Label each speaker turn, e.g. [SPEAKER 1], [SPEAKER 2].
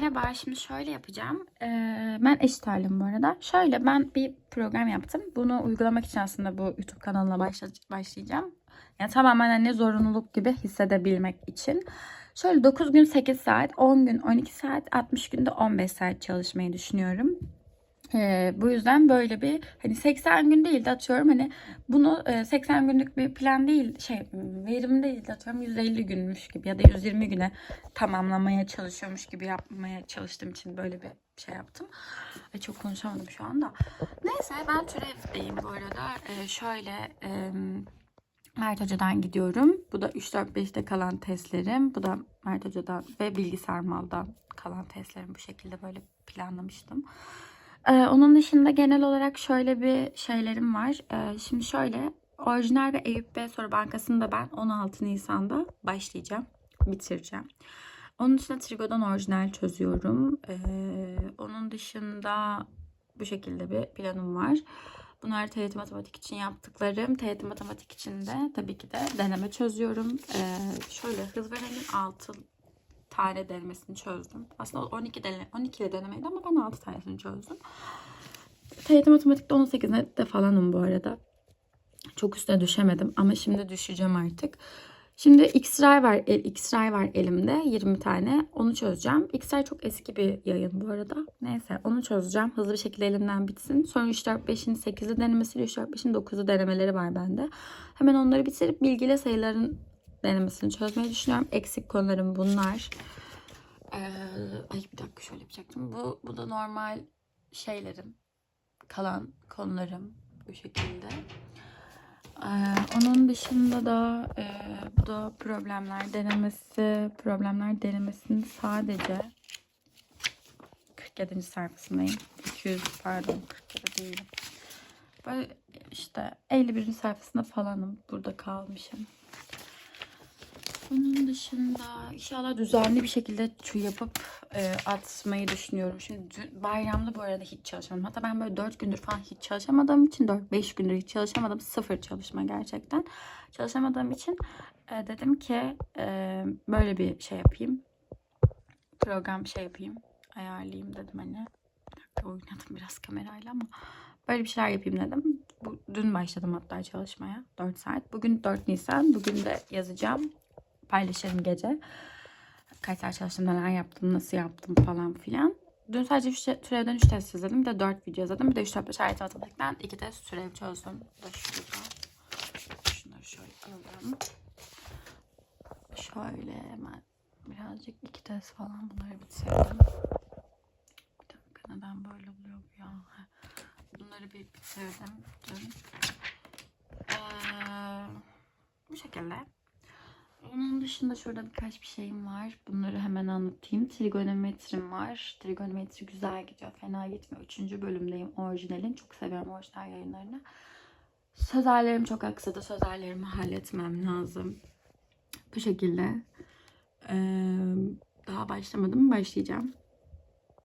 [SPEAKER 1] Merhaba, şimdi şöyle yapacağım. Ee, ben eşit ağırlığım bu arada. Şöyle ben bir program yaptım. Bunu uygulamak için aslında bu YouTube kanalına başla- başlayacağım. Yani tamamen hani zorunluluk gibi hissedebilmek için. Şöyle 9 gün 8 saat, 10 gün 12 saat, 60 günde 15 saat çalışmayı düşünüyorum. Ee, bu yüzden böyle bir hani 80 gün değil de atıyorum hani bunu e, 80 günlük bir plan değil şey verim değil de atıyorum 150 günmüş gibi ya da 120 güne tamamlamaya çalışıyormuş gibi yapmaya çalıştığım için böyle bir şey yaptım. Ve çok konuşamadım şu anda. Neyse ben türevdeyim bu arada. Ee, şöyle e, Mert Hoca'dan gidiyorum. Bu da 3-4-5'te kalan testlerim. Bu da Mert Hoca'dan ve bilgisayar maldan kalan testlerim. Bu şekilde böyle planlamıştım. Ee, onun dışında genel olarak şöyle bir şeylerim var. Ee, şimdi şöyle orijinal ve Eyüp Bey Soru Bankası'nda ben 16 Nisan'da başlayacağım. Bitireceğim. Onun dışında Trigo'dan orijinal çözüyorum. Ee, onun dışında bu şekilde bir planım var. Bunlar TYT Matematik için yaptıklarım. TYT Matematik için de tabii ki de deneme çözüyorum. Ee, şöyle hız verenin 6 tane denemesini çözdüm. Aslında 12 deneme, 12 ile denemeydi ama ben 6 tanesini çözdüm. TYT Matematik'te 18'e de falanım bu arada. Çok üstüne düşemedim ama şimdi düşeceğim artık. Şimdi X-Ray var, el- X-Ray var elimde 20 tane. Onu çözeceğim. X-Ray çok eski bir yayın bu arada. Neyse onu çözeceğim. Hızlı bir şekilde elimden bitsin. Sonra 3, 4, 5'in 8'i denemesiyle 3, 4, 5'in 9'u denemeleri var bende. Hemen onları bitirip bilgiyle sayıların denemesini çözmeyi düşünüyorum. Eksik konularım bunlar. Ee, ay bir dakika şöyle yapacaktım. Bu, bu da normal şeylerim. Kalan konularım bu şekilde. Ee, onun dışında da e, bu da problemler denemesi. Problemler denemesinin sadece 47. sayfasındayım. 200 pardon 47 değilim. Böyle işte 51. sayfasında falanım. Burada kalmışım. Onun dışında inşallah düzenli bir şekilde yapıp e, atmayı düşünüyorum. Şimdi bayramda bu arada hiç çalışmadım. Hatta ben böyle 4 gündür falan hiç çalışamadığım için 4-5 gündür hiç çalışamadım. Sıfır çalışma gerçekten. Çalışamadığım için e, dedim ki e, böyle bir şey yapayım. Program şey yapayım. Ayarlayayım dedim hani. Oynadım biraz kamerayla ama böyle bir şeyler yapayım dedim. Bu, dün başladım hatta çalışmaya. 4 saat. Bugün 4 Nisan. Bugün de yazacağım paylaşırım gece. Kaç saat çalıştım, neler yaptım, nasıl yaptım falan filan. Dün sadece üç, türevden 3 test yazdım. Bir de 4 video yazdım. Bir de 3 4 5 ayet matematikten 2 test türev çözdüm. Da şurada. Şunları şöyle alalım. Şöyle hemen birazcık 2 test falan bunları bitirdim. Bir dakika neden böyle oluyor bu ya? Bunları bir bitirdim dün. Ee, bu şekilde. Onun dışında şurada birkaç bir şeyim var. Bunları hemen anlatayım. Trigonometrim var. Trigonometri güzel gidiyor. Fena gitmiyor. Üçüncü bölümdeyim orijinalin. Çok seviyorum orijinal yayınlarını. Sözerlerim çok aksadı. Sözerlerimi halletmem lazım. Bu şekilde. Ee, daha başlamadım. Başlayacağım.